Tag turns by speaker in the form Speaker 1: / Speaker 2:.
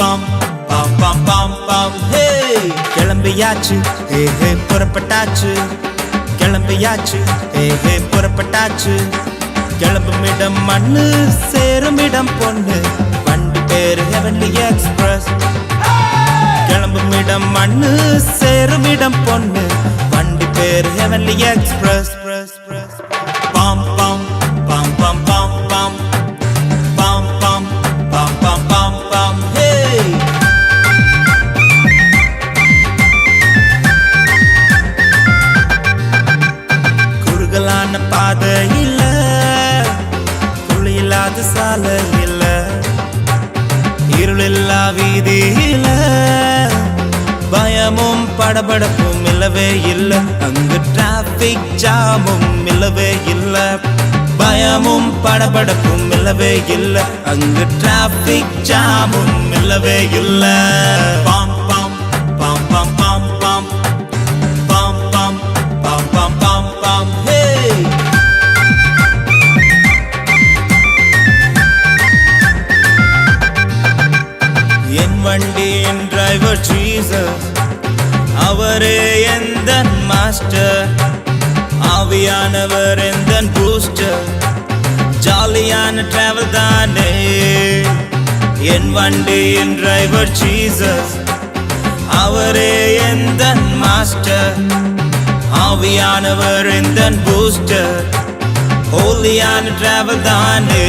Speaker 1: Bomb பாம் பாம் பாம் பாம் ஹே கிளம்பியாச்சு. ஹே ஹே புறப்பட்டாச்சு. கிளம்பியாச்சு. ஹே ஹே புறப்பட்டாச்சு. கிளம்பும் இடம் மண்ணு சேரும் இடம் பொண்ணு. வண்டி பேரு ஹெவன்லி எக்ஸ்பிரஸ் கிளம்பும் இடம் மண்ணு சேரும் இடம் பொண்ணு. வண்டி பேரு ஹெவன்லி எக்ஸ்பிரஸ் குறுகலான பாதை இல்ல. குழியில்லாத சாலை இல்ல. இருளில்லா வீதியில பயமும் படபடப்பும் இல்லவே இல்ல. அங்கு டிராபிக் ஜாமும் இல்லவே இல்ல. பயமும் படபடப்பும் இல்லவே இல்ல. அங்கு டிராபிக் ஜாமும் இல்லவே இல்ல. பாம் பாம் பாம் பாம் பாம். வண்டியின் டிரைவர் ஜீசஸ் அவரே எந்த மாஸ்டர் ஆவியானவர் எந்த பூஸ்டர் ஜாலியான டிராவல் தானே. என் வண்டியின் டிரைவர் ஜீசஸ் அவரே எந்த மாஸ்டர் ஆவியானவர் எந்த பூஸ்டர் ஹோலியான டிராவல் தானே.